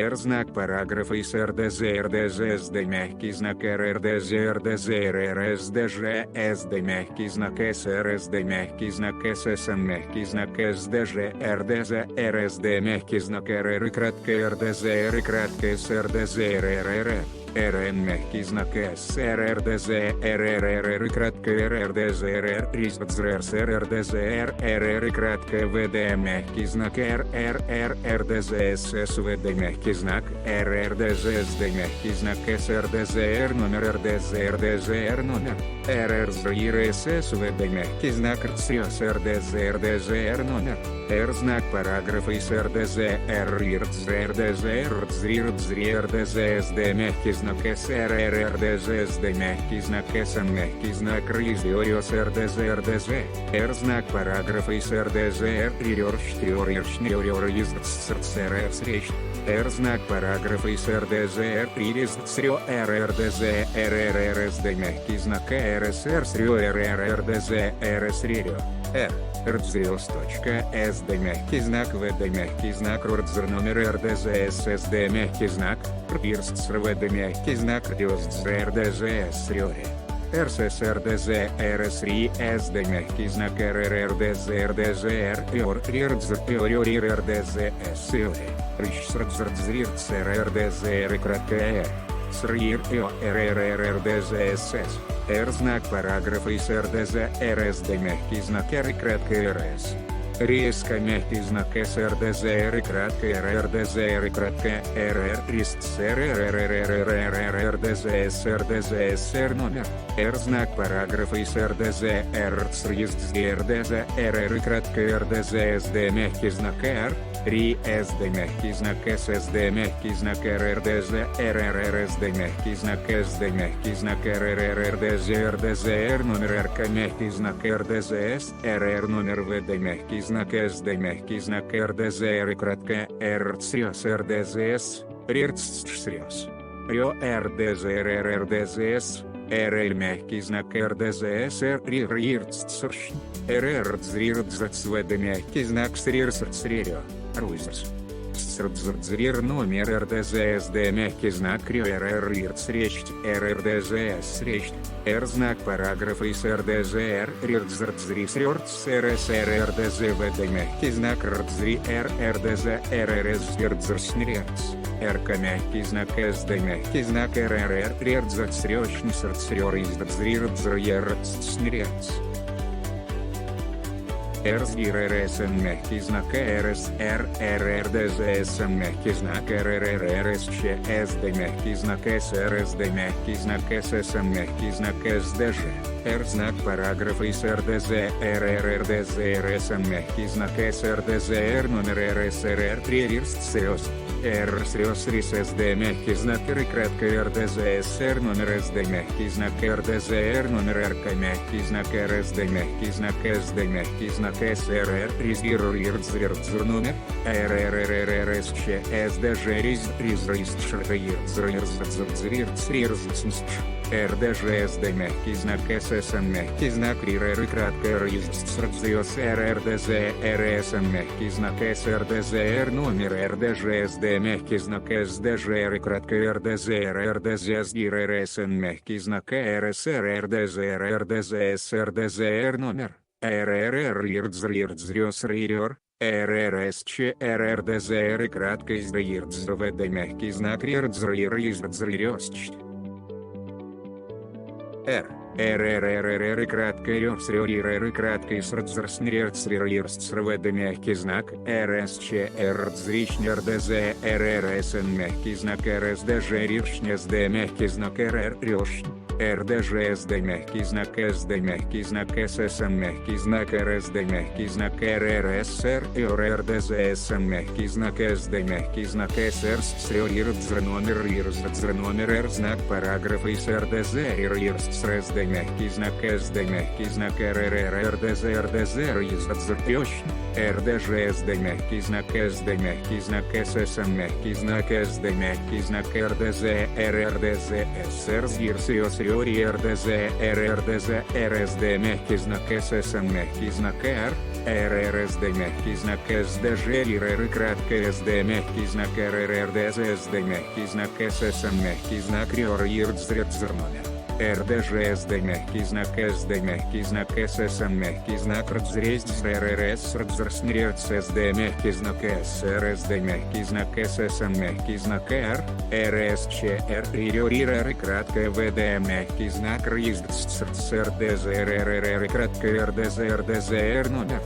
Р знак параграфа ис РДЗ РДЗ СД мягкий знак Р РДЗ РДЗ РР СДЖ СД мягкий знак СР СД мягкий знак ССН мягкий знак СДЖ РДЗ РСД мягкий знак РР и краткое РДЗ Р и краткое СРДЗ РРР РН мягкий знак С РРДЗ РРР и кратко РРДЗ РР РИЗРС РРДЗ РРР и кратко ВД мягкий знак РРР РДЗ СС ВД мягкий знак РРДЗ СД мягкий знак СРДЗ Р номер РДЗ РДЗ Р номер РРЗ ИРСС ВД мягкий знак РЦС РДЗ РДЗ Р номер Р знак параграфа ИС РДЗ Р РДЗ РДЗ РДЗ РДЗ СД мягкий знак СР РДЗ СД мягкий знак СН мягкий знак РИЗ ОРИОС РДЗ РДЗ Р знак параграфа ИС РДЗ Р РИРШ ТИОРИРШ НИОРИОР РИЗ речь Р знак параграфа ИС РДЗ Р РИЗ СРИО РРДЗ РРРСД мягкий знак РСР СРИО РРРДЗ РС РИРИО Р РДЗИОС точка СД мягкий знак ВД мягкий знак РДЗ номер РДЗ ССД мягкий знак РИРС ВД мягкий знак РДЗ РДЗ СРИОРИ РССРДЗ РСРИ СД мягкий знак РРРДЗ РДЗ Р ИОР РИРДЗ ИОР РДЗ СИОРИ РИШСРДЗ РРДЗ Р кратко Р СРИР ИО РРРДЗ СС Р знак параграфа ИС РДЗ РСД мягкий знак Р и кратко РС Резко мягкий знак СРДЗ Р и кратко РРДЗ Р и кратко РР РИСТ РРРРРРРДЗ СРДЗ СР номер Р знак параграфа ИС РДЗ Р РДЗ РДЗ РР и кратко РДЗ СД мягкий знак Р РИ СД мягкий знак ССД мягкий знак РРДЗ РРРСД мягкий знак СД мягкий знак РРРРДЗ РДЗ Р номер РК мягкий знак РДЗС РР номер ВД мягкий знак СД мягкий знак РДЗ Р и кратко РЦС РДЗС РИРЦСРИОС РИО РДЗ РРРДЗС РЛ мягкий знак РДЗС РИРЦСРШ РРДЗРИРДЗ ВД мягкий знак СРИРСРЦРИО Руизерс. СРДЗР номер РДЗСД мягкий знак РИО РРРЦ речь РРДЗС речь Р знак параграфа ИС РДЗР РИРДЗРДЗРИС РРЦ РСР РДЗ ВД мягкий знак РДЗРИ Р РДЗ РРС РДЗРСНРЕЦ РК мягкий знак СД мягкий знак РРР РДЗРСРЕЧНИ СРЦРЕР ИЗДЗРИ РДЗРСНРЕЦ РСН мягкий знак РС Р РРДЗСН мягкий знак РРРРСЧ СД мягкий знак СРСД мягкий знак ССМ мягкий знак СДЖ Р знак параграфа ИС РДЗ РРРДЗ РСМ мягкий знак СРДЗ Р номер РСРР РИРС СРИОС СД мягкий знак Р и кратко РДЗ СР номер СД мягкий знак РДЗ Р номер РК мягкий знак РСД мягкий знак СД мягкий знак СРР РИЗИР РИРДЗРДЗ номер РРРРРСЧ СДЖ РИЗ РИЗ РИЗ РИРДЗ РИРДЗ РДЖ СД мягкий знак ССН мягкий знак РИР и кратко РИЗ СРДЗ РРДЗ РСН мягкий знак СРДЗ Р номер РДЖ СД мягкий знак СДЖ Р и кратко РДЗ РСН мягкий знак РСР РДЗ РРДЗ СРДЗ Р номер РРР РИРДЗ РИРДЗ РИОС РИРИОР РРСЧ РРДЗ Р и кратко ИЗДИРДЗ ВД мягкий знак РИРДЗ РИРДЗ РИОСЧ Р. РРРР и кратко РРР и кратко СРДЗРСНРЦРИРСЦРВД мягкий знак РСЧ РДЗРИЧН РДЗ РРСН мягкий знак РСДЖ РИРШН СД мягкий знак РР РИОШН РДЖ СД мягкий знак СД мягкий знак ССН мягкий знак РСД мягкий знак РРСР ИОР РДЗ СН мягкий знак СД мягкий знак СР СРИРДЗ номер РИРЗ номер Р знак параграфа ИС РДЗ РИРС СД мягкий знак СД мягкий знак РРР РДЗ РДЗ РИЗ РДЗ РДЖСД мягкий знак СД мягкий знак ССМ мягкий знак СД мягкий знак РДЗ РРДЗ СР ЗИРСИОС РИОРИ РДЗ РРДЗ РСД мягкий знак ССМ мягкий знак Р РРСД мягкий знак СДЖ РР кратко СД мягкий знак РРРДЗ СД мягкий знак ССМ мягкий знак РИОР ИРДЗР номер РДЖСД мягкий знак СД мягкий знак ССМ мягкий знак РДЗРЕСД РРС РДЗРСНРЕЦ СД мягкий знак СРСД мягкий знак ССМ мягкий знак Р РСЧР РИРИР кратко ВД мягкий знак РИЗДС РДЗ РРР кратко РДЗ РДЗ номер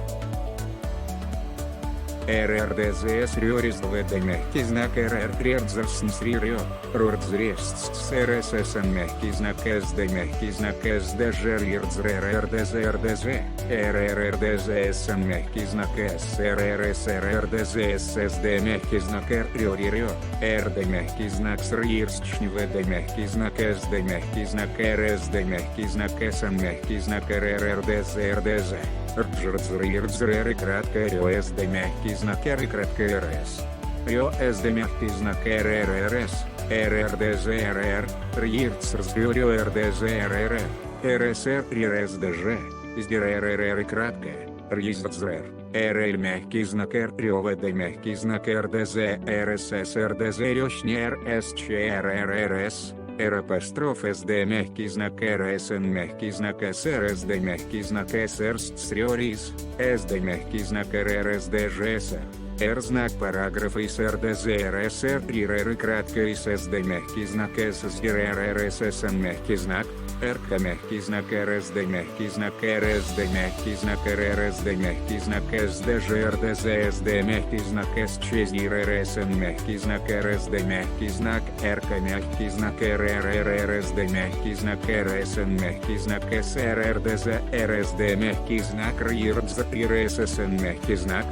РРДЗС Рюрис ВД мягкий знак РР Рердзерснс Ририо Рурдзрестс РССМ мягкий знак СД мягкий знак СДЖ Рирдзр РРДЗ РДЗ РРРДЗСМ мягкий знак С РРСР РДЗС СД мягкий знак Р Рюририо РД мягкий знак СРИРСЧН ВД мягкий знак СД мягкий знак РСД мягкий знак СМ мягкий знак РРРДЗ РДЗ Рджрцрирцрер кратко РОСД мягкий знак Р и кратко РС. РОСД мягкий знак РРРС, РРДЗ РР, РИРЦРЗР РДЗ РР, РСР РСДЖ, РРР и кратко, РИЗДЗР. РЛ мягкий знак Р, РОВД мягкий знак РДЗ, РСС РДЗ Рёшнер СЧРРРС, Р апостроф СД мягкий знак РСН мягкий знак СР СД мягкий знак СР СРИОРИС, СД мягкий знак РРСД ЖСР. Р знак параграфа из РДЗ РСР РР кратко из СД мягкий знак ССР РССН мягкий знак РК мягкий знак РСД мягкий знак РСД мягкий знак РРСД мягкий знак СДЖ РДЗ СД мягкий знак СЧЗИР РСН мягкий знак РСД мягкий знак РК мягкий знак РРРСД мягкий знак РСН мягкий знак СР РДЗ РСД мягкий знак РИРДЗ РССН мягкий знак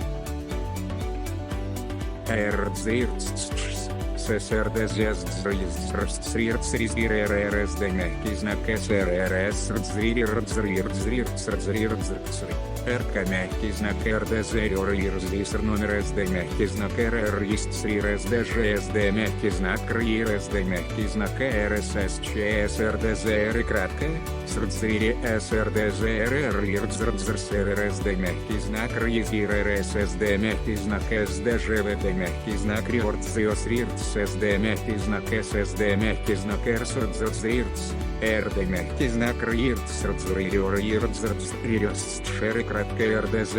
Знак СРРС РК мягкий знак РДЗ РИРЗИСР номер СД мягкий знак РРИСТСР мягкий знак РИРСД мягкий знак РССЧС РДЗ и кратко СРДЗИР СРДЗ РРИРЗРЗРСД мягкий знак РИЗИР РССД мягкий знак СДЖВД мягкий знак РИОРЦИОС РИРЦ СД мягкий знак ССД мягкий знак РСРДЗИРЦ РД мягкий знак РИРЦ РДЗРИОР РИРЦ РИРЦ Шеры кратко РДЗ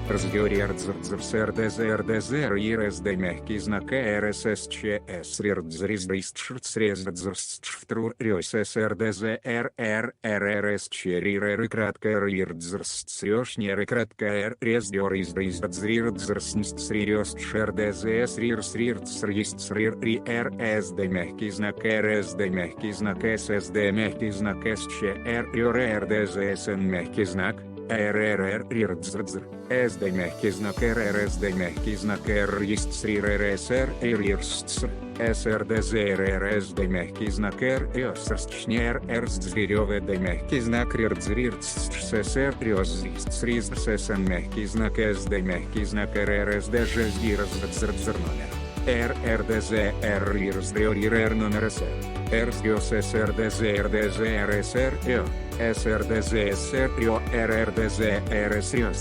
РРС Разгёри РДЗРЗ РДЗ РДЗ РИРСД мягкий знак РССЧС РДЗРИЗДИСТ ШРЦРЕЗДЗРСТРУР РСС РДЗ РР РРС ЧРИР кратко РИРДЗРС СРЕШНЕР кратко Р РЕЗДёр ИЗДИЗДЗРИРДЗРСНСТ СРИРёСТ ШРДЗС РИРС РИРЦ РИСТ РИР РСД мягкий знак РСД мягкий знак ССД мягкий знак СЧР РРДЗСН мягкий знак РРР РИРДЗРДЗР СД мягкий знак РРСД мягкий знак РИСТС РРСР РИРСТС СРДЗ РРСД мягкий знак Р РСРСЧНЕР РСДЗРЕВД мягкий знак РИРДЗРИРЦ ССР РИОСЗИСТС РИЗССМ мягкий знак СД мягкий знак РРСД ЖЗДИРЗДЗРДЗР номер РРДЗ РИРЗДР номер СР РСДС РДЗ РДЗ РСР ИО СРДЗ СР РРДЗ РСР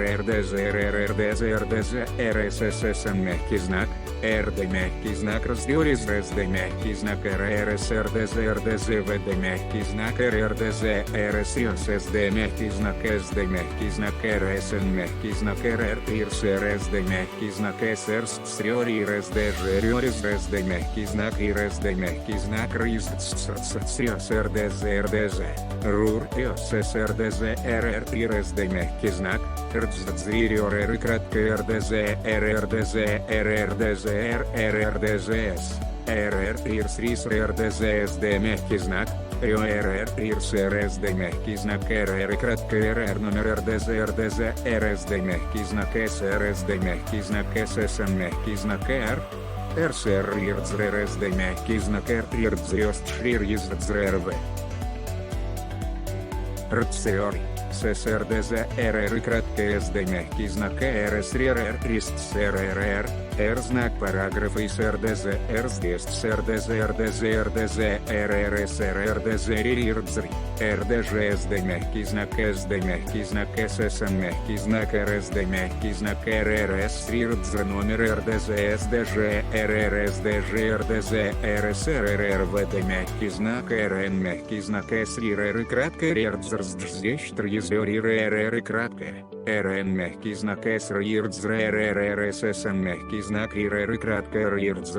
РРДЗ РРДЗ РДЗ РСССМ мягкий знак РД мягкий знак раздел РСД мягкий знак РРСРДЗ РДЗ ВД мягкий знак РРДЗ РСР СД мягкий знак СД мягкий знак РСН мягкий знак РР ИРС РСД мягкий знак СР СР РСД ЖРС РСД мягкий знак ИРСД мягкий знак РИС РДЗ РДЗ РУР ССРДЗ РР ИРСД мягкий знак РДЗ РР кратко РДЗ РРДЗ РРДЗ РРДЗС РР ИРС РИС РДЗ СД мягкий знак РР ИРС РСД мягкий знак РР кратко РР номер РДЗ РДЗ РСД мягкий знак СРСД мягкий знак ССМ мягкий знак Р РСР РСД мягкий знак Р РДЗ ШРИР РВ РЦР ССРДЗ и краткое СД мягкий знак РСРР РИСТСРРР РИСТ Р знак параграф ИС РДЗ Р здесь СРДЗ РДЗ РДЗ РРС РРДЗ РИРДЗ РДЖ СД мягкий знак СД мягкий знак ССМ мягкий знак РСД мягкий знак РРС РИРДЗ номер РДЗ СДЖ РРСДЖ РДЗ РСР РРВД мягкий знак РН мягкий знак СРИР кратко РРДЗ РР кратко РН мягкий знак СРИРДЗ РРССМ мягкий знак РР кратко РИРДЗ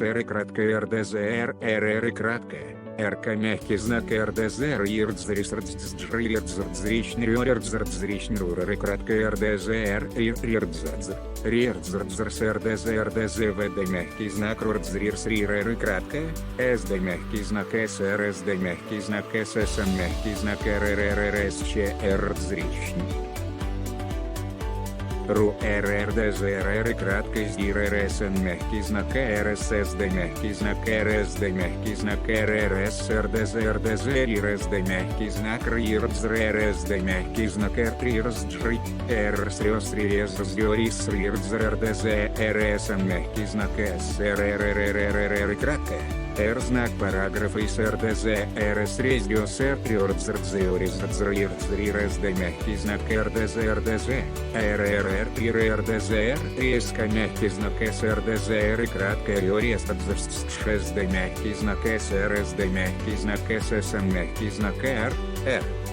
РР кратко РДЗ РР кратко РК мягкий знак РДЗ РИРДЗ Ричный Ричный РР кратко РДЗ Р РИРДЗ РИРДЗ РДЗ РДЗ ВД мягкий знак РДЗ РР кратко СД мягкий знак СР СД мягкий знак ССМ мягкий знак РРРСЧ РДЗ Ричный РУ РРДЗРР кратко РРСН мягкий знак РССД мягкий знак РСД мягкий знак РРС РДЗ РДЗ РСД мягкий знак РИРДЗ РСД мягкий знак РТРСДЖ РС РС РС РС РИРДЗ РДЗ РСН мягкий знак СРРРРРР кратко Р знак параграфа из РДЗ РС Резиос РТРДЗ мягкий знак РДЗ РДЗ РРР РДЗ РСК мягкий знак СРДЗ Р кратко РС 6 мягкий знак СРСД мягкий знак ССМ мягкий знак Р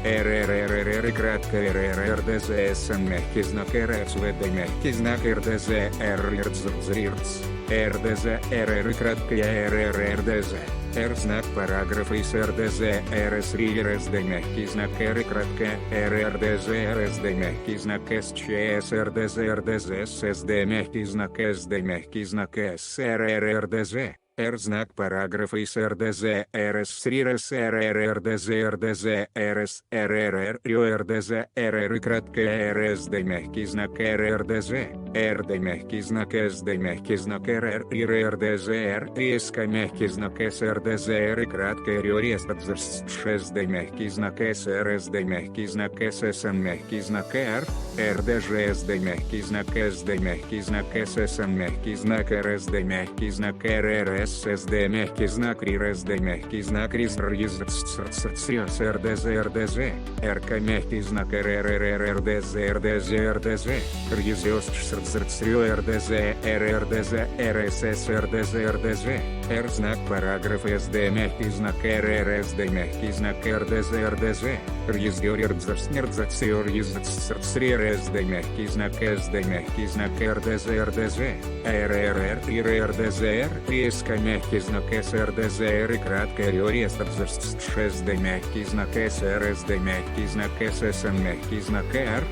Р РРРР кратко РРРДЗ СМ мягкий знак РСВД мягкий знак РДЗ РРДЗ РДЗ РР краткая РР РДЗ. Р знак параграфа из РДЗ РС РСД мягкий знак Р кратко РРДЗ РСД мягкий знак СЧС РДЗ РДЗ ССД мягкий знак СД мягкий знак СРРРДЗ Р знак параграфа из РДЗ РС РС РРРДЗ РДЗ РС РРР РДЗ РР кратко РСД мягкий знак РРДЗ РД мягкий знак СД мягкий знак РР РРДЗ РСК мягкий знак СРДЗ Р кратко РС 6 мягкий знак СРСД мягкий знак ССМ мягкий знак Р РДЖ СД мягкий знак СД мягкий знак ССМ мягкий знак РСД мягкий знак РРС ССД мягкий знак РСД мягкий знак РИЗ РДЗ РДЗ РК мягкий знак РРРРДЗ РДЗ РДЗ РИЗ РДЗ РРДЗ РСС РДЗ РДЗ Р знак параграф СД мягкий знак РРСД мягкий знак РДЗ РДЗ РДЗ мягкий знак СД мягкий знак РДЗ РДЗ РРР РРДЗ РСК мягкий знак СРДЗ Р кратко РС 6 мягкий знак СРСД мягкий знак ССМ мягкий знак Р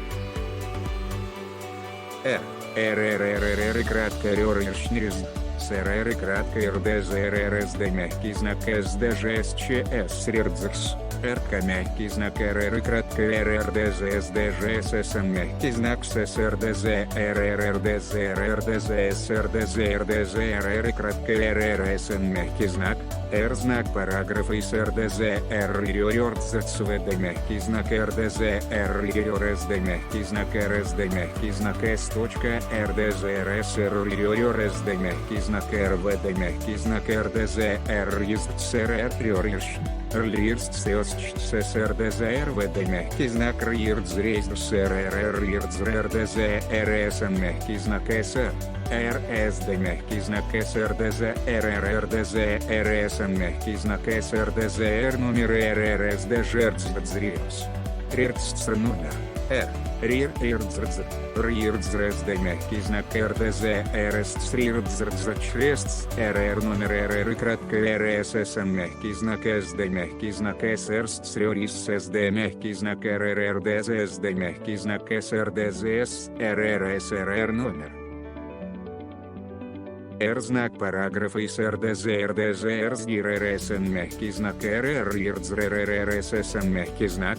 Р РРР СРР кратко РДЗ РРСД мягкий знак СДЖ СЧС РДЗ РК мягкий знак РР кратко РРДЗ СДЖ ССМ мягкий знак ССРДЗ РРРДЗ РРДЗ СРДЗ РДЗ РР кратко РРСН мягкий знак Р знак параграфа из РДЗ РРРДЗ мягкий знак РДЗ РРРСД мягкий знак РСД мягкий знак С точка РДЗ РС РРРСД мягкий знак РВД мягкий знак РДЗ РИЗ СРР Рлирст ССРДЗ РВД мягкий знак РИРДЗ РЕЗД СРР РИРДЗ РДЗ РСМ мягкий знак СР РСД мягкий знак СРДЗ РРРДЗ РСМ мягкий знак СРДЗ Р номер РРСД ЖРЦДЗРИОС РИРДЗ номер Р РИР РИРДЗ РИРДЗ мягкий знак РДЗ РС РИРДЗ ЧРЕСТ РР номер РР кратко РССМ мягкий знак СД мягкий знак СР СРИОРИС СД мягкий знак РРРДЗ СД мягкий знак СРДЗС РРС РР номер Р знак параграфа из РДЗ РДЗ РИРДЗ РРРССН мягкий знак РР Д мягкий знак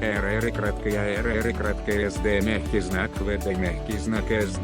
РСН мягкий знак СД мягкий знак ВД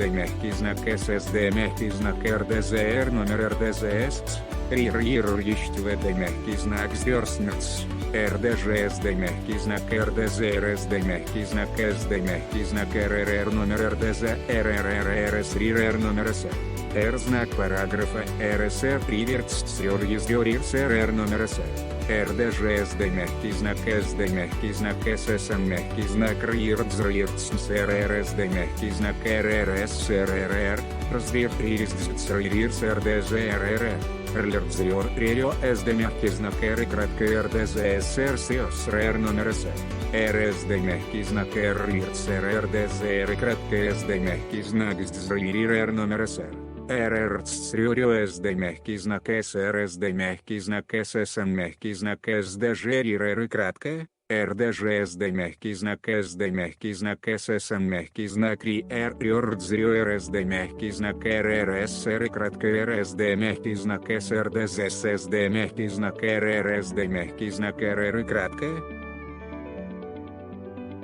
мягкий знак СД мягкий знак РДЗР номер РДЗС. Рир Рир ВД мягкий знак Зерснерц. РДЖСД мягкий знак РДЗ РСД мягкий знак СД мягкий знак РРР номер РДЗ РРР РС РИР номер СР. Р знак параграфа РСР Приверц Ездёрирс РР номер СР. РДЖСД мягкий знак СД мягкий знак ССН мягкий знак РИРДЗРИРЦ РРСД мягкий знак РРС РРР. Развир Рирс РДЗ РРР. Рлердзриор Рерио СД мягкий знак Р и краткое РДЗ СР СИОС РР номер СР. РСД мягкий знак РИРЦ РРДЗ Р и краткое СД мягкий знак СДЗРИР РР номер СР. РРЦ Рюрио СД мягкий знак СР СД мягкий знак ССН мягкий знак СДЖ РИР и краткое. РДЖ СД мягкий знак СД мягкий знак ССН мягкий знак РИР РРДЗР РСД мягкий знак РРС Р и краткое РСД мягкий знак СРДЗ ССД мягкий знак РРСД мягкий знак РР и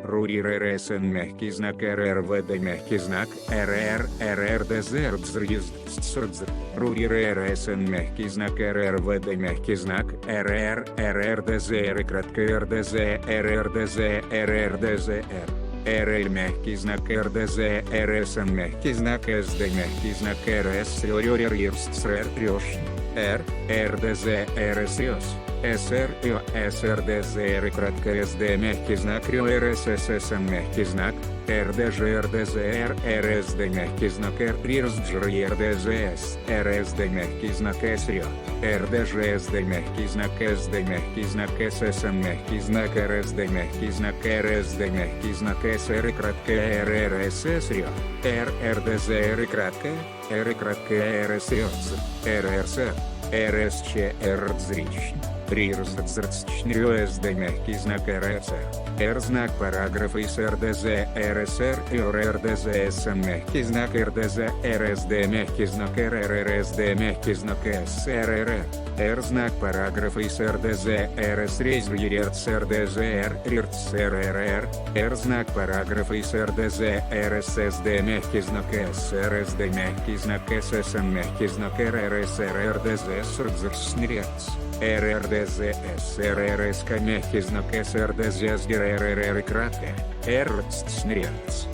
краткое. Рурир РСН мягкий знак РРВД мягкий знак РР РРДЗ РДЗ Рурир РСН мягкий знак РРВД мягкий знак РР РРДЗ Р и краткое РДЗ РРДЗ РРДЗ Р. РЛ мягкий знак РДЗ РСН мягкий знак СД мягкий знак РС Рюрир РР Р РДЗ РС СРДЗ Р и краткое СД мягкий знак РИО РСССН мягкий знак РДЖ РДЗР РСД мягкий знак Р РИРСДЖР РДЗС РСД мягкий знак СРИО РДЖ СД мягкий знак СД мягкий знак ССН мягкий знак РСД мягкий знак РСД мягкий знак СР краткое РРСС РИО Р РДЗ Р и краткое Р и краткое РСРИОЦ РРСР РСЧ РДЗРИЧ Рирсдзрцчнрю СД мягкий знак РСР. Р знак параграфа из РДЗ РСР и РДЗ СН мягкий знак РДЗ РСД мягкий знак РРРСД мягкий знак СРР. Р знак параграфа из РДЗ РС Резвирец РДЗ Р РИРЦ РРР. Р знак параграфа из РДЗ РССД мягкий знак СРСД мягкий знак ССН мягкий знак РРСР РДЗ СРДЗ РРДЗС РРСК мягкий знак СРДЗ РРР и краткое РЦНРЕЦ.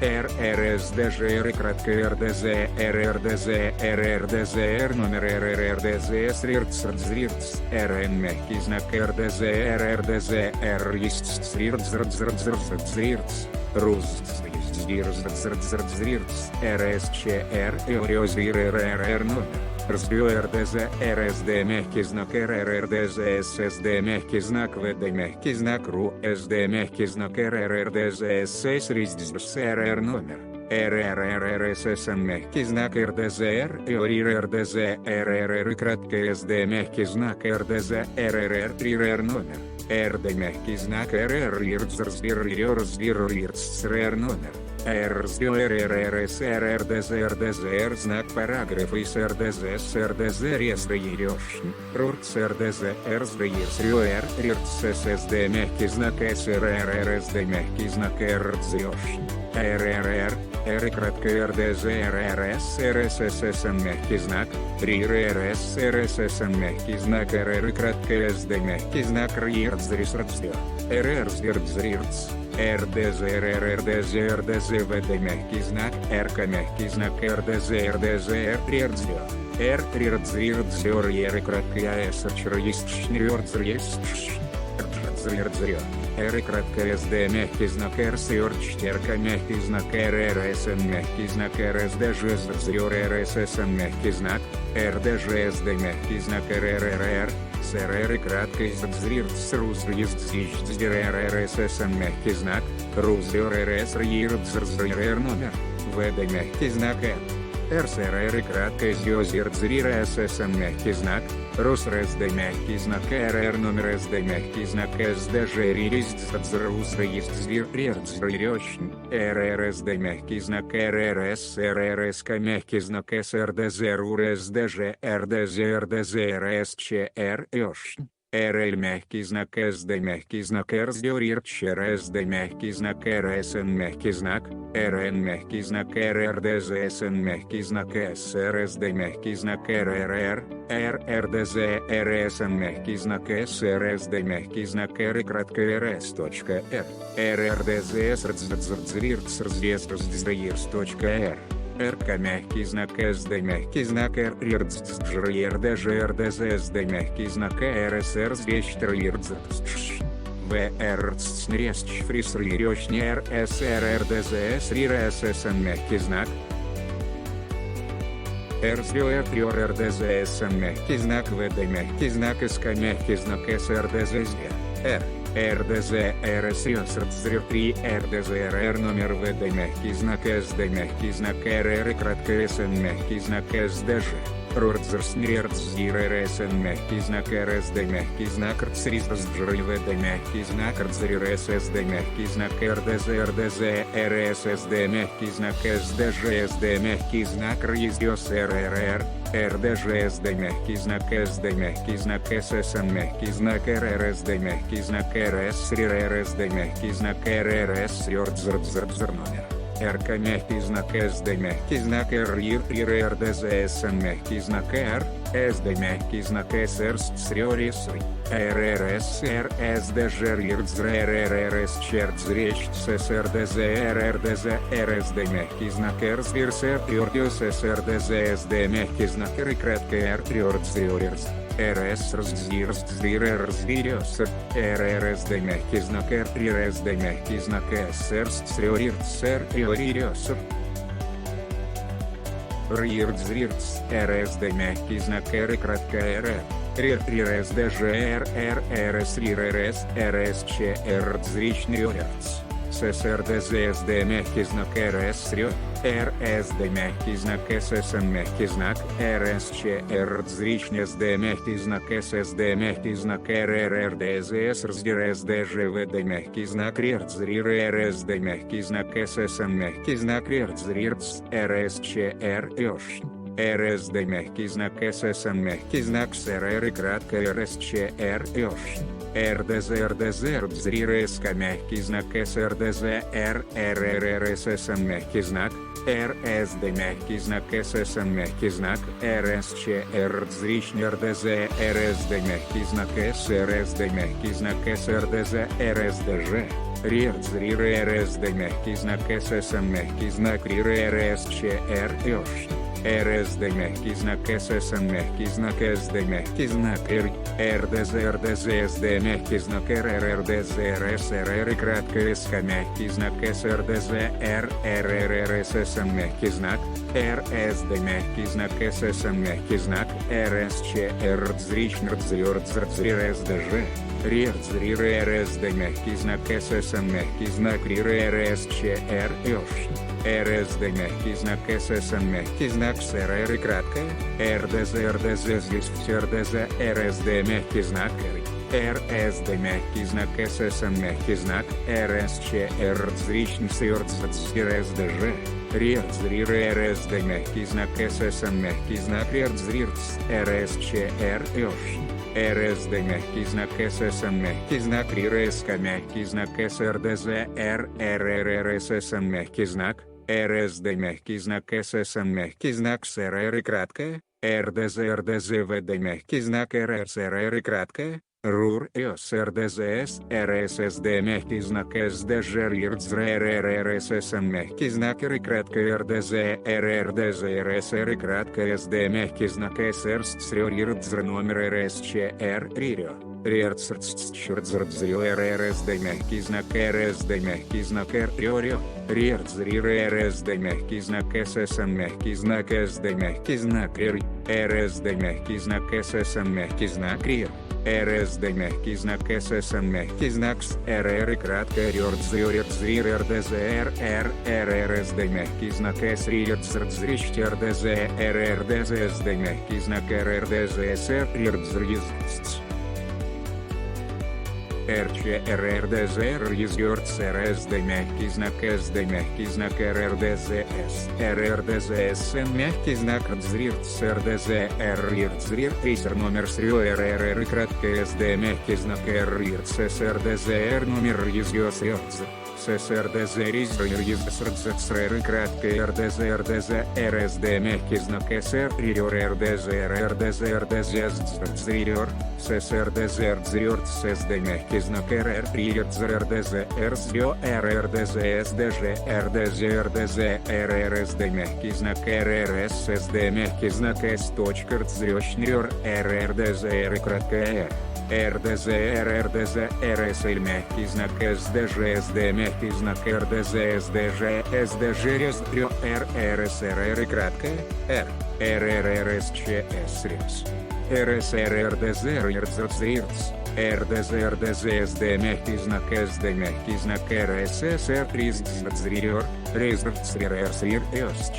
РРСДЖ и краткое РДЗ РРДЗ РРДЗР номер РРРДЗС РИРЦРДЗРИРЦ РН мягкий знак РДЗ РРДЗ РИСТСРИРЦРДЗРДЗРДЗРДЗРДЗ РУЗДЗРДЗРДЗРДЗРДЗ РСЧР РРР номер Разбил РДЗ РСД мягкий знак РРРДЗ ССД мягкий знак ВД мягкий знак РУ СД мягкий знак РРРДЗ СС РИЗДЗ РР номер. РРРРССН мягкий знак РДЗР ИОРИР РДЗ РРР и краткое СД мягкий знак РДЗ РРР 3РР номер. РД мягкий знак РР РР номер. РРСРРДЗРДЗР знак параграфа из РДЗ СРДЗ РЕСРЕРЕШН РУРЦ РДЗ РЗЕС РЮР РИРЦ ССД мягкий знак СРРРСД мягкий знак РДЗЕШН РРР Р и краткое РДЗ РРС РСССН мягкий знак РИРС РССН мягкий знак РР и краткое СД мягкий знак РИРЦ РРСДРЦ РДЗ РРДЗ РДЗ ВД мягкий знак РК мягкий знак РДЗ РДЗ РРДЗ РРДЗ РДЗ РР краткая С РДЗ Р краткая СД мягкий знак РС РЧТРК мягкий знак РРСН мягкий знак РСДЖ РССН мягкий знак РДЖСД мягкий знак РРРР СРР и краткое ЗРРЦ Рузрист ЗИЖДЗРРСС мягкий знак, РУЗРРС РЕРДЗРЗРР номер, ВД мягкий знак Р. РСРР и краткое ЗИОЗРДЗРРСС мягкий знак, РСД мягкий знак РР номер СД мягкий знак СДЖ рірість зрус реїст Звир рірц рірьощн, РРСД мягкий знак РРС РРСК мягкий знак СРДЗ РУР СДЖ РДЗ РДЗ РСЧ РЙощн. РЛ мягкий знак СД мягкий знак РЗДОРИР через СД мягкий знак РСН мягкий знак РН мягкий знак РРДЗСН мягкий знак СРСД мягкий знак РРР РРДЗ РСН мягкий знак СРСД мягкий знак Р кратко РС точка Р РРДЗС РДЗРДЗРДЗРДЗРДЗРДЗРДЗРДЗРДЗРДЗРДЗРДЗРДЗРДЗРДЗРДЗРДЗРДЗРДЗ РК мягкий знак СД мягкий знак Р РДЖРДЗ мягкий знак РСР Звещтер ВР Снрест Фрис Рирёчни РСР РДЗС РИР мягкий знак. РСР РДЗСН мягкий знак ВД мягкий знак СК мягкий знак СРДЗ Р РДЗ РСР 3 РДЗРР номер ВД мягкий знак СД мягкий знак РР кратко СН мягкий знак СДЖ Рордзерснердзир РСН мягкий знак РСД мягкий знак РЦРИЗДЖР ВД мягкий знак РЦРИР ССД мягкий знак РДЗ РДЗ РССД мягкий знак СДЖ СД мягкий знак РИЗДОС РРР РДЖ СД мягкий знак СД мягкий знак ССН мягкий знак РРСД мягкий знак РС РРСД мягкий знак РРС Рордзердзердзер номер. РК мягкий знак СД мягкий знак РИР РИР РДЗСН мягкий знак Р СД мягкий знак СР СРИОРИСРИ РРСР СДЖРИРДЗРРРС ЧЕРДЗРЕЧ ССРДЗРРДЗ РСД мягкий знак РСРСР ИОРДИОС СРДЗ СД мягкий знак Р и краткое Р ТРИОРДЗИОРС РС РСДИРС РРСД мягкий знак Р РСД мягкий знак СРСРСР ИОРИРСР РИРДЗРИРДС РСД мягкий знак Р и краткое Р РРРС, ДЖРРРС, Р. РСЧР, зрічний оряц. ССРДЗСД мягкий знак РС РСР, РСД мягкий знак ССМ мягкий знак РСЧР зрічне СД мягкий знак ССД мягкий знак РРРДЗС РЗД ЖВД мягкий знак РРЗР РСД мягкий знак ССМ мягкий знак РЗРЦ РСЧР ЙОШ. РСД мягкий знак ССН мягкий знак СРР кратко РСЧ Р ЙОШ РДЗ РДЗ РДЗ РСК мягкий знак СРДЗ Р РРР ССН мягкий знак РСД мягкий знак ССН мягкий знак РСЧ РДЗ Річний РДЗ РСД мягкий знак СРСД мягкий знак СРДЗ РСДЖ РИРДЗ РИР РСД мягкий знак ССН мягкий знак РИР РСЧ Р ЙОШ РСД мягкий знак ССН мягкий знак СД мягкий знак Р РДЗ РДЗ СД мягкий знак РРРДЗ РСРР кратко СК мягкий знак СРДЗ Р РРР ССН мягкий знак РСД мягкий знак ССН мягкий знак РСЧ РДЗ Річний РДЗ РСДЖ РИРДЗ РИР РСД мягкий знак ССН мягкий знак РИР РСЧ Р ЙОШ РСД мягкий знак ССН мягкий знак СРР кратко РДЗ РДЗ здесь РДЗ РСД мягкий знак РСД мягкий знак ССН мягкий знак РСЧ РДЗ Річний СРДЗ РСДЖ Рерцри РРС Д. мягкий знак ССМ мягкий знак Рерцрирц РСЧР РС да мягкий знак ССМ мягкий знак РРСК мягкий знак СРДЗ РРРРССМ мягкий знак РСД мягкий знак ССМ мягкий знак СРР и краткое РДЗ РДЗ ВД мягкий знак РСРР и краткое РУР РДЗС РССД мягкий знак СДЖ РИРДЗ РРР ССН мягкий знак Р кратко РДЗ РРДЗ РСР кратко СД мягкий знак СР СРИРДЗ номер РСЧ Р РИРИО Рерцрцчурдзрдзрю РРСД мягкий знак РСД мягкий знак Р Риорио Рерцрир РСД мягкий знак ССН мягкий знак СД мягкий знак Р РСД мягкий знак ССН мягкий знак РИО РСД мягкий знак ССН мягкий знак С, РР и кратко РРДЗ РДЗР Р, РРСД мягкий знак С, РДЗ РРДЗ СД мягкий знак РРДЗ СР РДЗ РЧ РРДЗ РЮЗЮРЦ РСД мягкий знак СД мягкий знак РРДЗС РРДЗ СН мягкий знак РДЗРЦ РДЗ РРДЗР Трейсер номер СРИО РРР кратко СД мягкий знак РРЦ СРДЗР номер РЮЗЮРЦ ССРДЗ РИЗРЮЗСРДЗР кратко РДЗ РДЗ РСД мягкий знак СР РИР РДЗ РРДЗ РДЗ РДЗ ССРДЗ РДЗ ССД мягкий знак РР РИРДЗ РДЗ РЗО РРДЗ СДЖ РДЗ РДЗ РРСД мягкий знак РРС СД мягкий знак С точка РДЗ РРДЗ Р кратко Р РДЗ РРДЗ РСЛ мягкий знак СДЖ СД мягкий знак РДЗ СДЖ СДЖ РСДР РСРР кратко Р РРРСЧ СРС РСРРДЗ РРЗРЦ РДЗ РДЗ СД мягкий знак СД мягкий знак РССР РИЗДЗРИР РИЗДЗРРСР РСЧ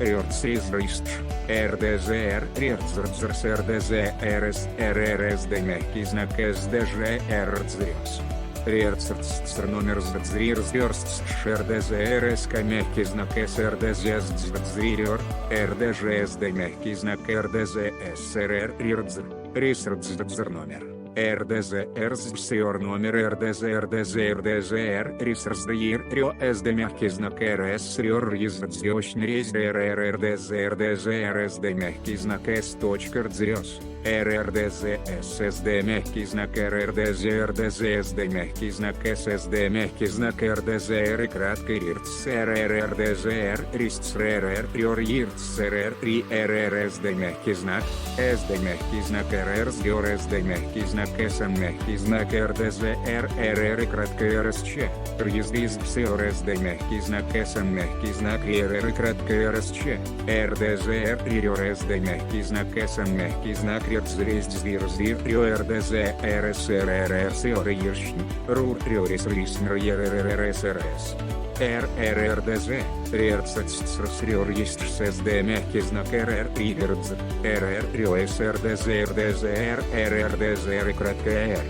РСРИЗРИСТ РДЗР РИРДЗРЦ РДЗ РС РРСД мягкий знак СДЖ РДЗРС Рерцерцер номер ЗДЗРЗРС РДЗ РСК мягкий знак СРДЗ ЗДЗРИР РДЖ мягкий знак РДЗ СРР Рирдзр, РИСРДЗ номер РДЗ РЗСР номер РДЗ РДЗ РДЗР РИСРЗИР РИО СД мягкий знак РС РИОР РИЗДЗОЧН РИЗ РР РДЗ РДЗ РСД мягкий знак С точка РДЗ РРДЗ ССД мягкий знак РРДЗ РДЗ СД мягкий знак ССД мягкий знак РДЗ Р и кратко РИРЦ РРРДЗ Р РИСЦ РР РИОР ИРЦ РР РИ РРСД мягкий знак СД мягкий знак РР СД мягкий знак СМ мягкий знак РДЗ Р РР и кратко РСЧ РИЗДИЗ СОР СД мягкий знак СМ мягкий знак РР и кратко РСЧ РДЗ Р РИОР СД мягкий знак СМ мягкий знак Рецзрезdzирзир РДЗ РСРР СОР Иршн РУР РИОРИС РИСНР ЕРРРСРС РРРДЗ Рерцеццрс РИОР СД мягкий знак РР РИГРДЗ РР РИОС РДЗ РДЗ Р РРДЗ Р и кратко Р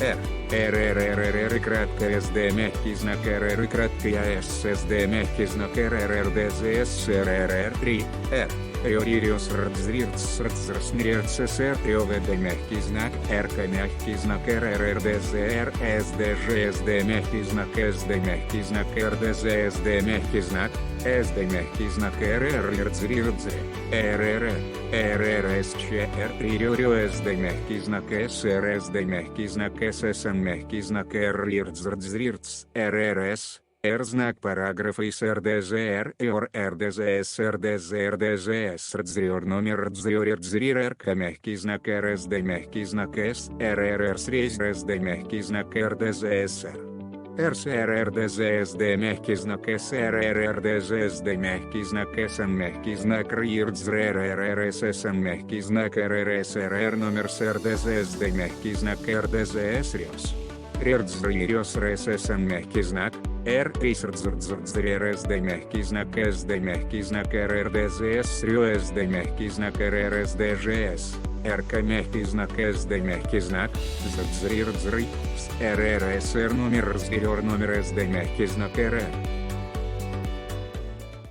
Р. РРРР кратко СД мягкий знак РР кратко АС СД мягкий знак РРРДЗ СРРР 3 Р. Риоририос РДЗРИРЦ РДЗРС СССР РИОВД мягкий знак РК мягкий знак РРРДЗР СДЖ СД мягкий знак СД мягкий знак РДЗ СД мягкий знак СД мягкий знак РР РДЗРИРДЗ РР РРСЧР РИРИО СД мягкий знак СР СД мягкий знак ССН мягкий знак РРРДЗРИРЦ РРС Р знак параграфа из РДЗР ИОР РДЗС РДЗ РДЗС РДЗР номер РДЗР РДЗР РК мягкий знак РСД мягкий знак С РРР срез РСД мягкий знак РДЗСР РСРРДЗСД мягкий знак СРРРДЗСД мягкий знак СН мягкий знак РИРДЗРРРССН мягкий знак РРСРР номер СРДЗСД мягкий знак РДЗС РИОС РССН мягкий знак Р РИСРДЗРДЗРСД мягкий знак СД мягкий знак РРДЗС РИОСД мягкий знак РРСДЖС РК мягкий знак СД мягкий знак ЗДЗРИРДЗРИ РРСР номер номер СД мягкий знак РР